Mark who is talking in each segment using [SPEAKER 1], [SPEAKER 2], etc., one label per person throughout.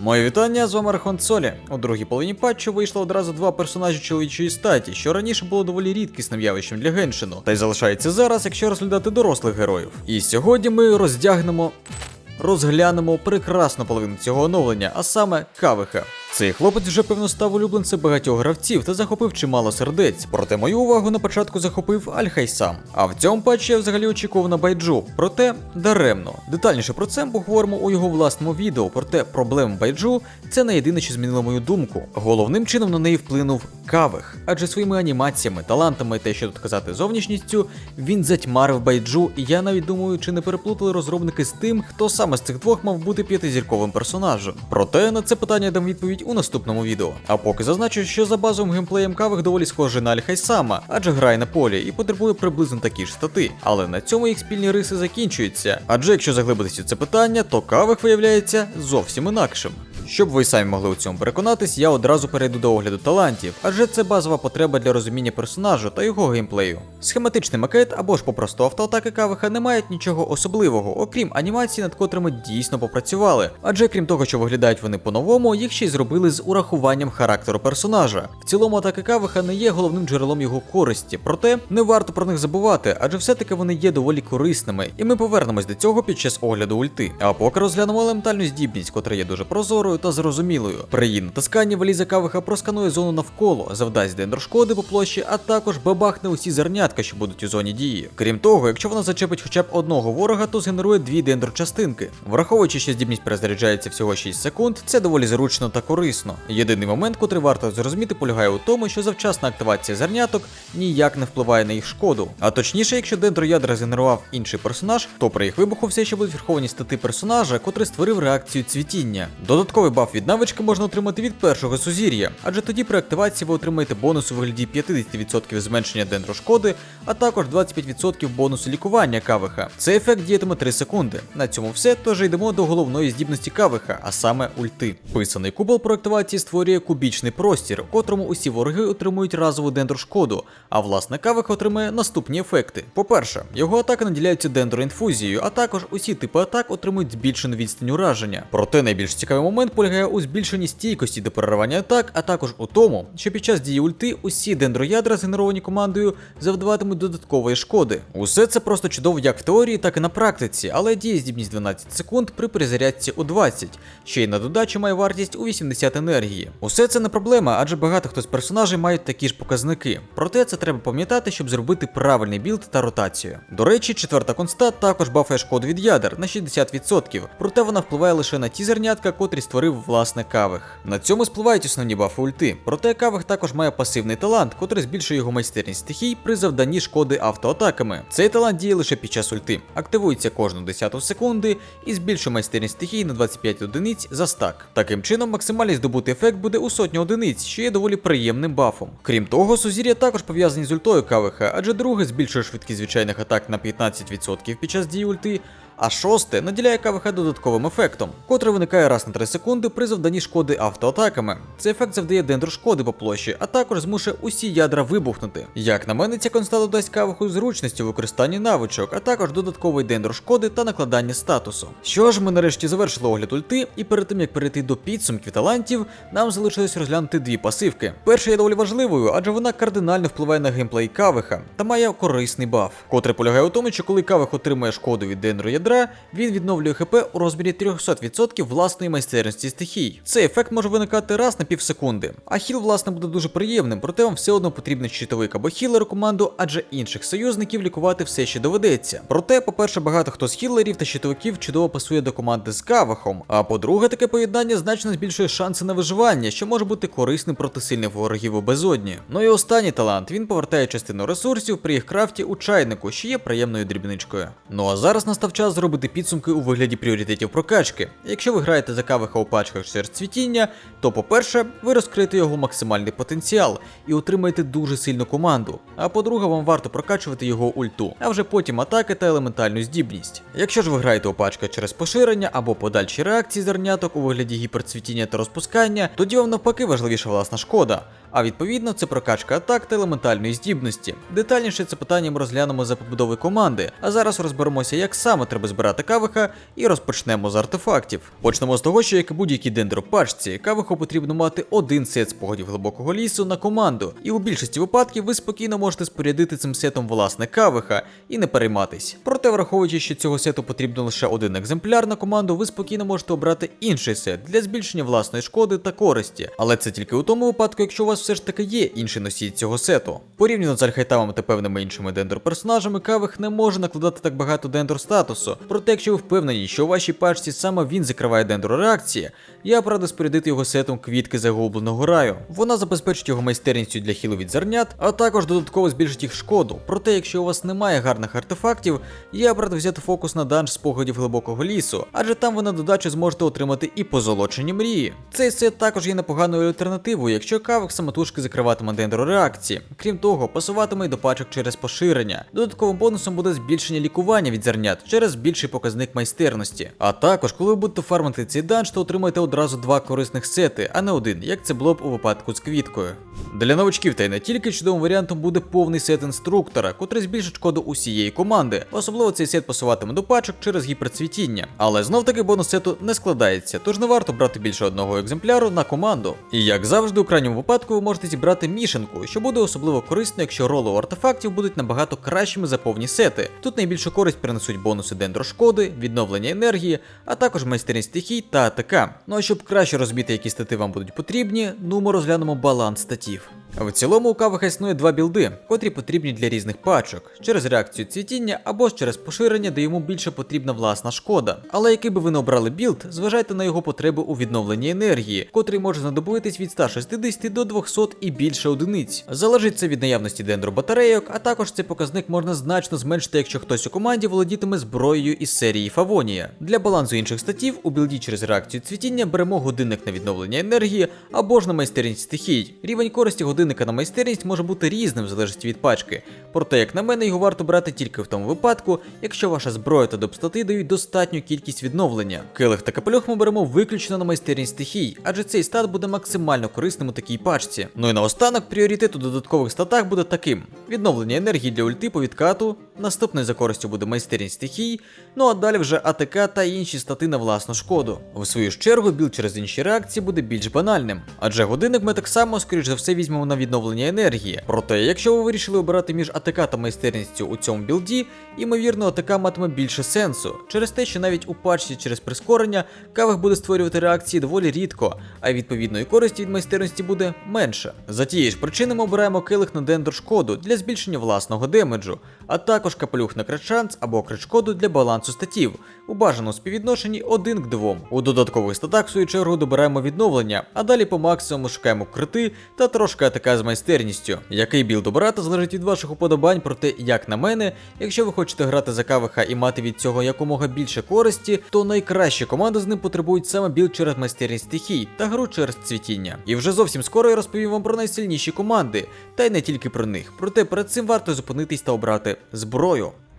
[SPEAKER 1] Моє вітання, з вами Архон Солі. У другій половині патчу вийшло одразу два персонажі чоловічої статі, що раніше було доволі рідкісним явищем для Геншину, та й залишається зараз, якщо розглядати дорослих героїв. І сьогодні ми роздягнемо. Розглянемо прекрасну половину цього оновлення, а саме Кавиха. Цей хлопець вже певно став улюбленцем багатьох гравців та захопив чимало сердець. Проте мою увагу на початку захопив Альхай сам. А в цьому патчі я взагалі очікував на байджу. Проте даремно. Детальніше про це поговоримо у його власному відео. Проте проблема байджу це не єдине, що змінило мою думку. Головним чином на неї вплинув Кавих, адже своїми анімаціями, талантами та що тут казати зовнішністю, він затьмарив байджу, і я навіть думаю, чи не переплутали розробники з тим, хто саме з цих двох мав бути п'ятизірковим персонажем. Проте на це питання дам відповідь у наступному відео. А поки зазначу, що за базовим геймплеєм Кавих доволі схожий на Альхайсама, адже грає на полі і потребує приблизно такі ж стати. Але на цьому їх спільні риси закінчуються. Адже якщо заглибитися це питання, то Кавих виявляється зовсім інакшим. Щоб ви самі могли у цьому переконатись, я одразу перейду до огляду талантів, адже це базова потреба для розуміння персонажу та його геймплею. Схематичний макет або ж попросту автоатаки кавиха не мають нічого особливого, окрім анімацій, над котрими дійсно попрацювали. Адже крім того, що виглядають вони по-новому, їх ще й зробили з урахуванням характеру персонажа. В цілому атаки кавиха не є головним джерелом його користі, проте не варто про них забувати, адже все-таки вони є доволі корисними, і ми повернемось до цього під час огляду ульти. А поки розглянемо елементальну здібність, котра є дуже прозорою та зрозумілою. При її натисканні валіза просканує зону навколо, завдасть дендрошкоди по площі, а також бабахне усі зернятка, що будуть у зоні дії. Крім того, якщо вона зачепить хоча б одного ворога, то згенерує дві дендрочастинки. Враховуючи, що здібність перезаряджається всього 6 секунд, це доволі зручно та корисно. Єдиний момент, котрий варто зрозуміти, полягає у тому, що завчасна активація зерняток ніяк не впливає на їх шкоду. А точніше, якщо дендроядра згенерував інший персонаж, то при їх вибуху все ще будуть враховані стати персонажа, котрий створив реакцію цвітіння. Додатковий баф від навички можна отримати від першого сузір'я, адже тоді при активації ви отримаєте бонус у вигляді 50% зменшення дендрошкоди, а також 25% бонусу лікування кавиха. Цей ефект діятиме 3 секунди. На цьому все, тож йдемо до головної здібності кавиха, а саме ульти. Писаний кубол про активації створює кубічний простір, у котрому усі вороги отримують разову дендрошкоду, а власне кавих отримує наступні ефекти. По-перше, його атаки наділяються дендроінфузією, а також усі типи атак отримують збільшену відстань ураження. Проте найбільш цікавий момент полягає у збільшенні стійкості до переривання атак, а також у тому, що під час дії ульти усі дендроядра, згенеровані командою, завдаватимуть додаткової шкоди. Усе це просто чудово як в теорії, так і на практиці, але діє здібність 12 секунд при перезарядці у 20, ще й на додачу має вартість у 80 енергії. Усе це не проблема, адже багато хто з персонажей мають такі ж показники. Проте це треба пам'ятати, щоб зробити правильний білд та ротацію. До речі, четверта конста також бафає шкоду від ядер на 60%, проте вона впливає лише на ті зернятка, котрі створив власне кавих. На цьому спливають основні бафи ульти. Проте кавих також має пасивний талант, котрий збільшує його майстерність стихій при завданні шкоди автоатаками. Цей талант діє лише під час ульти, активується кожну десяту секунди і збільшує майстерність стихій на 25 одиниць за стак. Таким чином, максимальний здобутий ефект буде у сотню одиниць, що є доволі приємним бафом. Крім того, сузір'я також пов'язані з ультою кавиха, адже друге збільшує швидкість звичайних атак на 15% під час дії ульти. А шосте наділяє КВХ додатковим ефектом, котрий виникає раз на 3 секунди при завданні шкоди автоатаками. Цей ефект завдає дендрошкоди по площі, а також змушує усі ядра вибухнути. Як на мене, ця конста додасть кавиху зручності у використанні навичок, а також додатковий дендрошкоди та накладання статусу. Що ж, ми нарешті завершили огляд ульти, і перед тим як перейти до підсумків талантів, нам залишилось розглянути дві пасивки. Перша є доволі важливою, адже вона кардинально впливає на геймплей кавиха та має корисний баф, котрий полягає у тому, що коли кавих отримує шкоду від дендроядра, він відновлює ХП у розмірі 300% власної майстерності стихій. Цей ефект може виникати раз на півсекунди. А хіл, власне, буде дуже приємним, проте вам все одно потрібен щитовик або хілер у команду, адже інших союзників лікувати все ще доведеться. Проте, по-перше, багато хто з хілерів та щитовиків чудово пасує до команди з кавахом. А по-друге, таке поєднання значно збільшує шанси на виживання, що може бути корисним проти сильних ворогів у безодні. Ну і останній талант він повертає частину ресурсів при їх крафті у чайнику, що є приємною дрібничкою. Ну а зараз настав час зробити підсумки у вигляді пріоритетів прокачки. Якщо ви граєте за кавиха у пачках серед цвітіння, то по-перше, ви розкриєте його максимальний потенціал і отримаєте дуже сильну команду. А по-друге, вам варто прокачувати його ульту, а вже потім атаки та елементальну здібність. Якщо ж ви граєте у пачках через поширення або подальші реакції зерняток у вигляді гіперцвітіння та розпускання, тоді вам навпаки важливіша власна шкода. А відповідно, це прокачка атак та елементальної здібності. Детальніше це питання ми розглянемо за побудови команди, а зараз розберемося, як саме треба збирати кавиха, і розпочнемо з артефактів. Почнемо з того, що як і будь-якій дендропачці, кавиху потрібно мати один сет спогадів глибокого лісу на команду, і у більшості випадків ви спокійно можете спорядити цим сетом власне кавиха і не перейматись. Проте, враховуючи, що цього сету потрібно лише один екземпляр на команду, ви спокійно можете обрати інший сет для збільшення власної шкоди та користі. Але це тільки у тому випадку, якщо у вас все ж таки є інший носій цього сету. Порівняно з архайтамами та певними іншими дендор-персонажами, кавих не може накладати так багато дендор статусу. Проте, якщо ви впевнені, що у вашій пачці саме він закриває дендро реакції, я б спорядити його сетом квітки загубленого раю. Вона забезпечить його майстерністю для хілу від зернят, а також додатково збільшить їх шкоду. Проте, якщо у вас немає гарних артефактів, я радив взяти фокус на данж спогадів глибокого лісу, адже там ви на додачу зможете отримати і позолочені мрії. Цей сет також є непоганою альтернативою, якщо кавик самотужки закриватиме дендро реакції. Крім того, пасуватиме й до пачок через поширення. Додатковим бонусом буде збільшення лікування від зернят через більший показник майстерності. А також, коли ви будете фармити цей данж, то отримаєте одразу два корисних сети, а не один, як це було б у випадку з квіткою. Для новачків та й не тільки чудовим варіантом буде повний сет інструктора, котрий збільшить шкоду усієї команди. Особливо цей сет пасуватиме до пачок через гіперцвітіння. Але знов таки бонус сету не складається, тож не варто брати більше одного екземпляру на команду. І як завжди, у крайньому випадку ви можете зібрати мішанку, що буде особливо корисно, якщо роло артефактів будуть набагато кращими за повні сети. Тут найбільшу користь принесуть бонуси дендрошкоди, відновлення енергії, а також майстерність стихій та АТК. Ну а щоб краще розбити, які стати вам будуть потрібні, ну ми розглянемо баланс статів. В цілому у кавиха існує два білди, котрі потрібні для різних пачок, через реакцію цвітіння або ж через поширення, де йому більше потрібна власна шкода. Але який би ви не обрали білд, зважайте на його потреби у відновленні енергії, котрий може знадобитись від 160 до 200 і більше одиниць. Залежить це від наявності дендробатарейок, а також цей показник можна значно зменшити, якщо хтось у команді володітиме зброєю із серії Фавонія. Для балансу інших статів у білді через реакцію цвітіння беремо годинник на відновлення енергії або ж на майстерність стихій. Рівень користі годинника на майстерність може бути різним в залежності від пачки. Проте, як на мене, його варто брати тільки в тому випадку, якщо ваша зброя та допстати дають достатню кількість відновлення. Келих та капелюх ми беремо виключно на майстерність стихій, адже цей стат буде максимально корисним у такій пачці. Ну і наостанок пріоритет у додаткових статах буде таким: відновлення енергії для ульти по відкату, наступною за користю буде майстерність стихій, ну а далі вже АТК та інші стати на власну шкоду. В свою ж чергу білд через інші реакції буде більш банальним, адже годинник ми так само, скоріш за все, візьмемо на відновлення енергії. Проте, якщо ви вирішили обирати між АТК та майстерністю у цьому білді, ймовірно, АТК матиме більше сенсу, через те, що навіть у патчі через прискорення кавих буде створювати реакції доволі рідко, а відповідної користі від майстерності буде менше. За тієї ж причини ми обираємо келих на дендр шкоду для збільшення власного демеджу, а також капелюх на крит-шанс або крит-шкоду для балансу статів у бажаному співвідношенні 1 к 2. У додаткових статах, в свою чергу, добираємо відновлення, а далі по максимуму шукаємо крити та трошки АТК з майстерністю. Який білд обирати залежить від ваших уподобань, проте, як на мене, якщо ви хочете грати за кавиха і мати від цього якомога більше користі, то найкращі команди з ним потребують саме білд через майстерність стихій та гру через цвітіння. І вже зовсім скоро я розповім вам про найсильніші команди, та й не тільки про них. Проте перед цим варто зупинитись та обрати зброю.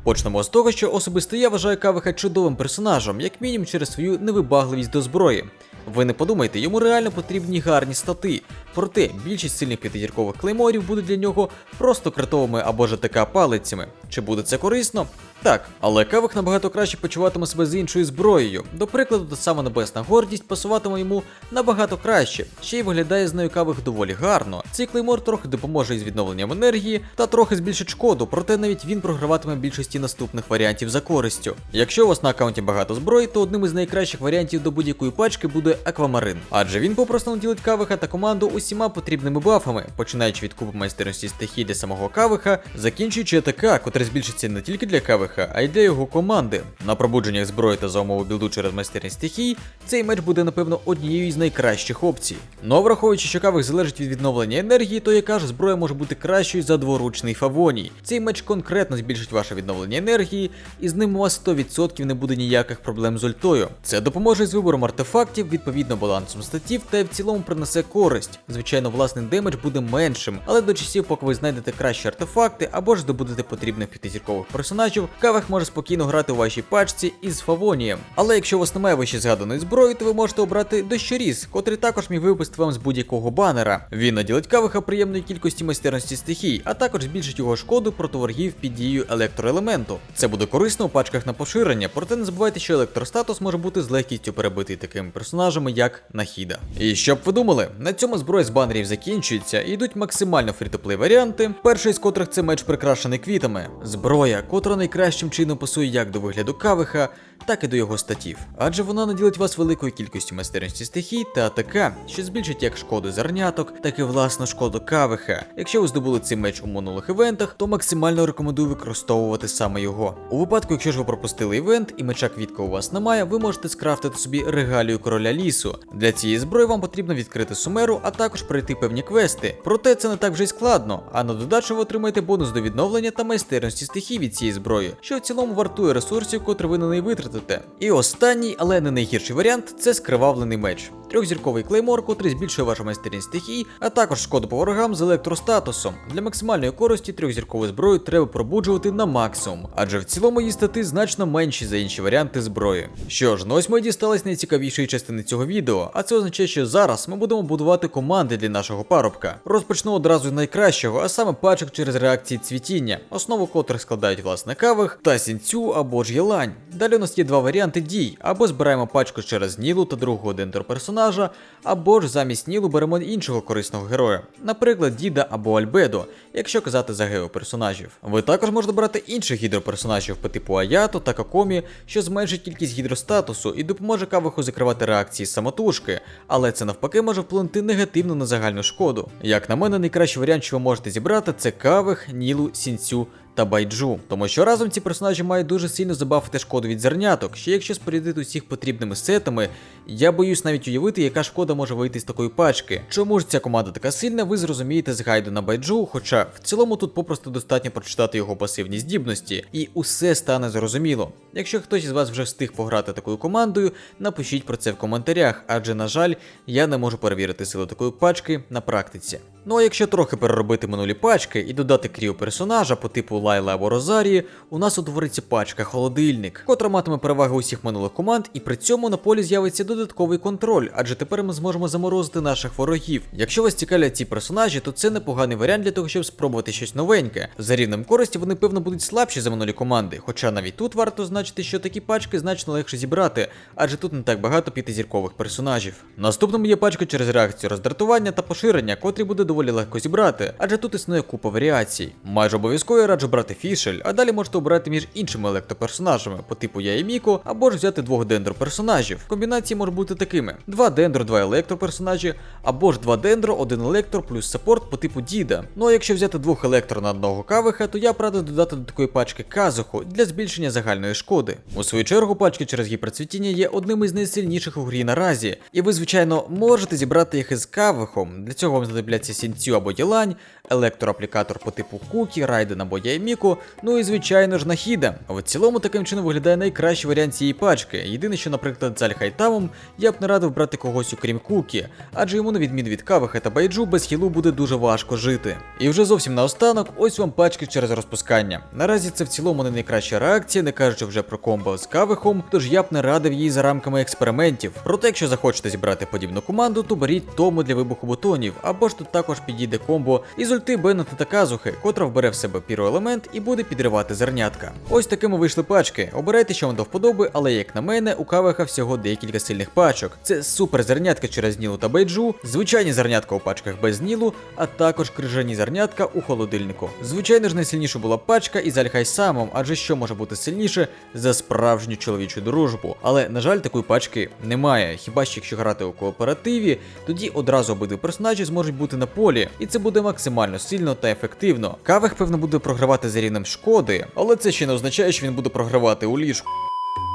[SPEAKER 1] Почнемо з того, що особисто я вважаю Кавиха чудовим персонажем, як мінімум через свою невибагливість до зброї. Ви не подумайте, йому реально потрібні гарні стати. Проте більшість сильних п'ятизіркових клейморів будуть для нього просто критовими або ж ТК палицями. Чи буде це корисно? Так, але кавих набагато краще почуватиме себе з іншою зброєю. До прикладу, та сама небесна гордість пасуватиме йому набагато краще, ще й виглядає з нею кавих доволі гарно. Цей клеймор трохи допоможе із відновленням енергії та трохи збільшить шкоду, проте навіть він програватиме більшості наступних варіантів за користю. Якщо у вас на аккаунті багато зброї, то одним із найкращих варіантів до будь-якої пачки буде аквамарин, адже він попросту наділить кавиха та команду усіма потрібними бафами, починаючи від купи майстерності стихій для самого кавиха, закінчуючи АТК, котре збільшиться не тільки для кавиха, а й для його команди. На пробудженнях зброї та за умови білду через майстерність стихій, цей меч буде, напевно, однією із найкращих опцій. Ну а враховуючи, що кавих залежить від відновлення енергії, то яка ж зброя може бути кращою за дворучний фавоній. Цей меч конкретно збільшить ваше відновлення енергії, і з ним у вас 100% не буде ніяких проблем з ультою. Це допоможе з вибором артефактів, відповідно балансом статів, та в цілому принесе користь. Звичайно, власний демедж буде меншим, але до часів, поки ви знайдете кращі артефакти або ж здобудете потрібних п'ятизіркових персонажів, Кавах може спокійно грати у вашій пачці із Фавонієм. Але якщо у вас немає вище згаданої зброї, то ви можете обрати дощоріз, котрий також міг випустити вам з будь-якого банера. Він наділить Каваха приємної кількості майстерності стихій, а також збільшить його шкоду проти ворогів під дією електроелементу. Це буде корисно у пачках на поширення, проте не забувайте, що електростатус може бути з легкістю перебитий такими персонажами, як Нахіда. І щоб ви думали, на цьому зброя з банерів закінчується і йдуть максимально фрітоплей варіанти. Перший з котрих це меч прикрашений квітами. Зброя, котра найкращим чином пасує як до вигляду кавиха, так і до його статів. Адже вона наділить вас великою кількістю майстерності стихій та АТК, що збільшить як шкоду зерняток, так і власну шкоду кавиха. Якщо ви здобули цей меч у минулих івентах, то максимально рекомендую використовувати саме його. У випадку, якщо ж ви пропустили івент і меча квітка у вас немає, ви можете скрафтити собі регалію короля лісу. Для цієї зброї вам потрібно відкрити сумеру, а також пройти певні квести. Проте це не так вже й складно. А на додачу ви отримаєте бонус до відновлення та майстерності стихій від цієї зброї, що в цілому вартує ресурсів, котрі ви на неї витратите. І останній, але не найгірший варіант це скривавлений меч. Трьохзірковий клеймор, котрий збільшує вашу майстерність стихій, а також шкоду по ворогам з електростатусом. Для максимальної користі трьохзіркову зброю треба пробуджувати на максимум, адже в цілому її стати значно менші за інші варіанти зброї. Що ж, ну ось ми дістались найцікавішої частини цього відео, а це означає, що зараз ми будемо будувати команди для нашого парубка. Розпочну одразу з найкращого, а саме пачок через реакції цвітіння, основу котрих складають власне кавих та сінцю або ж єлань. Далі у нас є два варіанти дій: або збираємо пачку через Нілу та другого дендро персонажа, або ж замість Нілу беремо іншого корисного героя, наприклад, Діда або Альбедо, якщо казати за геоперсонажів. Ви також можете брати інших гідроперсонажів по типу Аято та Какомі, що зменшить кількість гідростатусу і допоможе кавиху закривати реакції самотужки, але це навпаки може вплинути негативно на загальну шкоду. Як на мене, найкращий варіант, що ви можете зібрати, це кавих, Нілу, Сінцю та байджу, тому що разом ці персонажі мають дуже сильно забафити шкоду від зерняток. Ще якщо спорядити усіх потрібними сетами, я боюсь навіть уявити, яка шкода може вийти з такої пачки. Чому ж ця команда така сильна, ви зрозумієте з гайду на байджу, хоча в цілому тут попросту достатньо прочитати його пасивні здібності, і усе стане зрозуміло. Якщо хтось із вас вже встиг пограти такою командою, напишіть про це в коментарях, адже, на жаль, я не можу перевірити силу такої пачки на практиці. Ну а якщо трохи переробити минулі пачки і додати кріо персонажа по типу Лайла або Розарії, у нас утвориться пачка холодильник, котра матиме перевагу усіх минулих команд, і при цьому на полі з'явиться додатковий контроль, адже тепер ми зможемо заморозити наших ворогів. Якщо вас цікавлять ці персонажі, то це непоганий варіант для того, щоб спробувати щось новеньке. За рівнем користі вони певно будуть слабші за минулі команди, хоча навіть тут варто значити, що такі пачки значно легше зібрати, адже тут не так багато п'ятизіркових персонажів. Наступним є пачка через реакцію роздратування та поширення, котрі буде доволі легко зібрати, адже тут існує купа варіацій. Майже обов'язково я раджу брати фішель, а далі можете обирати між іншими електроперсонажами по типу Я і Міко, або ж взяти двох дендро персонажів. Комбінації можуть бути такими: два дендро, два електроперсонажі, або ж два дендро, один електро плюс саппорт по типу Діда. Ну а якщо взяти двох електро на одного кавиха, то я б радив додати до такої пачки казуху для збільшення загальної шкоди. У свою чергу, пачки через гіперцвітіння є одним із найсильніших у грі наразі, і ви, звичайно, можете зібрати їх із кавихом. Для цього вам знадобляться сінцю або ділань, електроаплікатор по типу Кукі, Райден або Яйміку, ну і звичайно ж Нахіда. В цілому таким чином виглядає найкращий варіант цієї пачки. Єдине, що, наприклад, з Альхайтамом я б не радив брати когось окрім Кукі, адже йому, на відміну від Кавиха та Байджу, без хілу буде дуже важко жити. І вже зовсім наостанок, ось вам пачки через розпускання. Наразі це в цілому не найкраща реакція, не кажучи вже про комбо з Кавихом, тож я б не радив її за рамками експериментів. Проте, якщо захочете зібрати подібну команду, то беріть тому для вибуху бутонів, або ж тут також підійде комбо із ульти Беннета та Казухи, котра вбере в себе піроелемент і буде підривати зернятка. Ось такими вийшли пачки. Обирайте, що вам до вподоби, але як на мене, у Кавиха всього декілька сильних пачок. Це супер зернятка через Нілу та Бейджу, звичайні зернятка у пачках без Нілу, а також крижані зернятка у холодильнику. Звичайно ж, найсильніша була пачка із Альхай самом, адже що може бути сильніше за справжню чоловічу дружбу. Але, на жаль, такої пачки немає. Хіба що якщо грати у кооперативі, тоді одразу обидві персонажі зможуть бути на полі, і це буде максимально сильно та ефективно. Кавих, певно, буде програвати за рівнем шкоди, але це ще не означає, що він буде програвати у ліжку.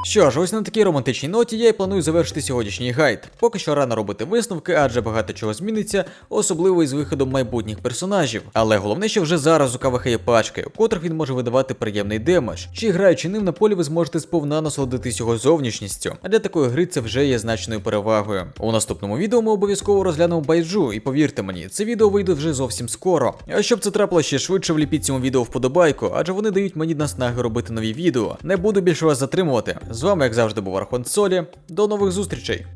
[SPEAKER 1] Що ж, ось на такій романтичній ноті я і планую завершити сьогоднішній гайд. Поки що рано робити висновки, адже багато чого зміниться, особливо із виходом майбутніх персонажів. Але головне, що вже зараз у КВХ є пачки, у котрих він може видавати приємний демедж. Чи граючи ним на полі, ви зможете сповна насолодитись його зовнішністю. А для такої гри це вже є значною перевагою. У наступному відео ми обов'язково розглянемо байджу, і повірте мені, це відео вийде вже зовсім скоро. А щоб це трапило ще швидше, вліпіть цьому відео вподобайку, адже вони дають мені наснаги робити нові відео. Не буду більше вас затримувати. З вами, як завжди, був Архон Солі. До нових зустрічей!